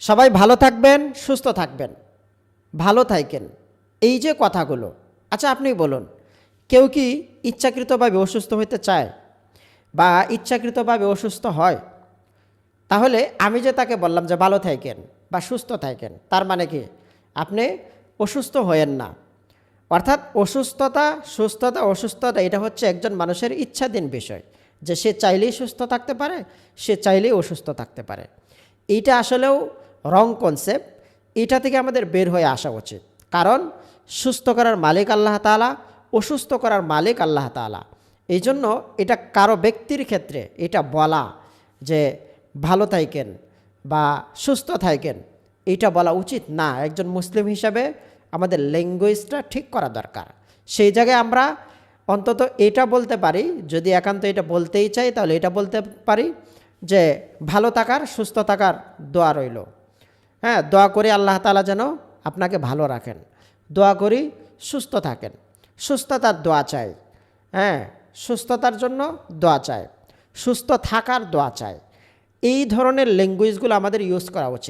সবাই ভালো থাকবেন, সুস্থ থাকবেন, ভালো থাকেন। এই যে কথাগুলো আচ্ছা আপনি বলুন, কেউ কি ইচ্ছাকৃতভাবে অসুস্থ হতে চায় বা ইচ্ছাকৃতভাবে অসুস্থ হয়? তাহলে আমি যে তাকে বললাম যে ভালো থাকেন বা সুস্থ থাকেন, তার মানে কি? আপনি অসুস্থ হয়েন না। অর্থাৎ অসুস্থতা, সুস্থতা, অসুস্থতা, এটা হচ্ছে একজন মানুষের ইচ্ছাধীন বিষয়। যে সে চাইলেই সুস্থ থাকতে পারে, সে চাইলেই অসুস্থ থাকতে পারে। এইটা আসলেও রং কনসেপ্ট এটা থেকে আমাদের বের হয়ে আসা উচিত। কারণ, সুস্থ করার মালিক আল্লাহ তালা অসুস্থ করার মালিক আল্লাহ তালা এই জন্য এটা কারও ব্যক্তির ক্ষেত্রে এটা বলা যে ভালো থাকেন বা সুস্থ থাকেন, এটা বলা উচিত না। একজন মুসলিম হিসাবে আমাদের ল্যাঙ্গুয়েজটা ঠিক করা দরকার। সেই জায়গায় আমরা অন্তত এটা বলতে পারি, যদি একান্ত এটা বলতেই চাই তাহলে এটা বলতে পারি যে ভালো থাকার, সুস্থ থাকার দোয়া রইল। হ্যাঁ দোয়া করি আল্লাহ তালা যেন আপনাকে ভালো রাখেন। দোয়া করি সুস্থ থাকেন। সুস্থতার দোয়া চাই। হ্যাঁ সুস্থতার জন্য দোয়া চাই। সুস্থ থাকার দোয়া চাই। এই ধরনের ল্যাঙ্গুয়েজগুলো আমাদের ইউজ করা উচিত।